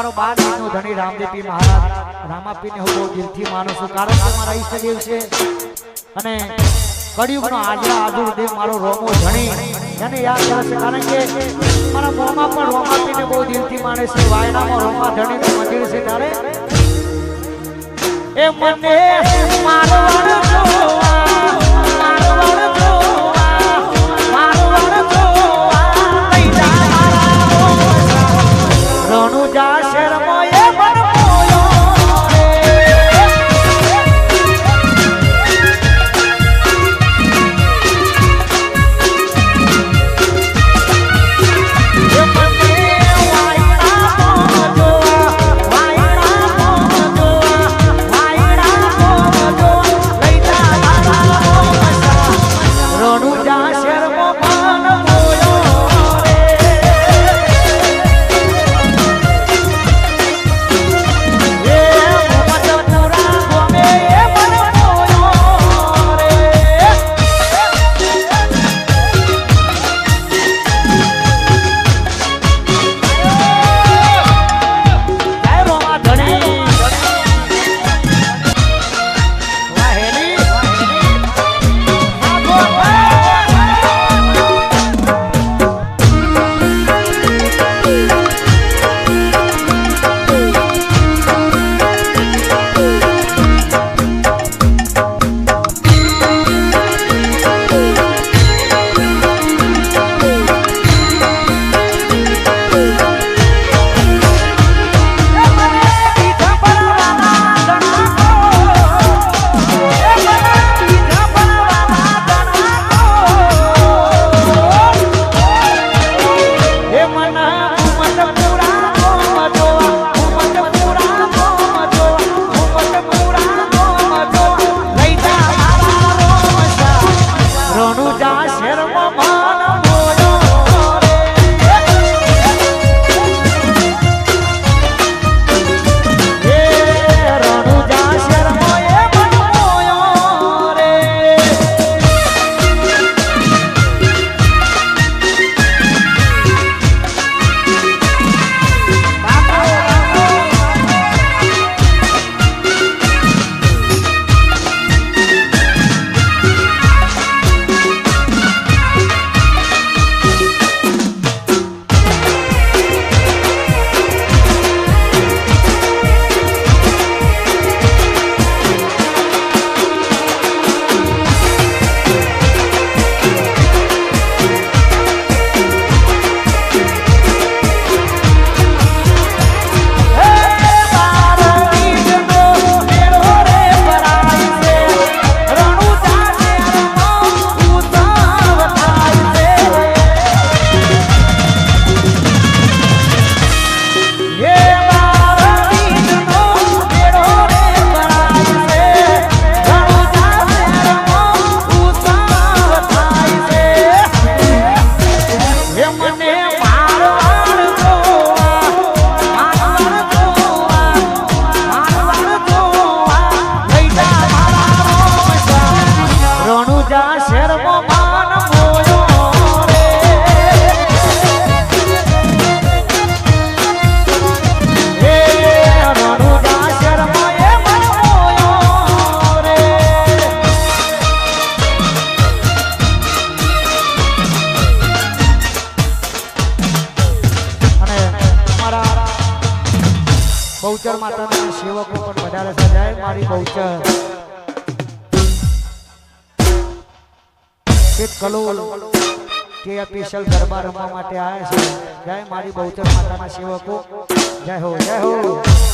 મારો બાર નો ધણી રામદેવપી મહારાજ. રામાપીને હું બહુ દિલથી માનું છું, કારણ કે મારા ઈષ્ટદેવ છે. અને કળિયુગનો આજરા આદુર દેવ મારો રોમો ધણી. એને યાદ રહેશે કારણ કે મારા મોમાં પણ રોમાપીને બહુ દિલથી માને છે. વાયનામાં રોમા ધણીનું મંદિર છે ત્યારે. એ મને મારવાડ બહુચર માતાના સેવકો પણ વધારે સજાય. મારી બહુચર. એક કલોલ કે સ્પેશિયલ ગરબા રમવા માટે આવ્યા છે. જય મારી બહુચર માતાના સેવકો. જય હો જય હો.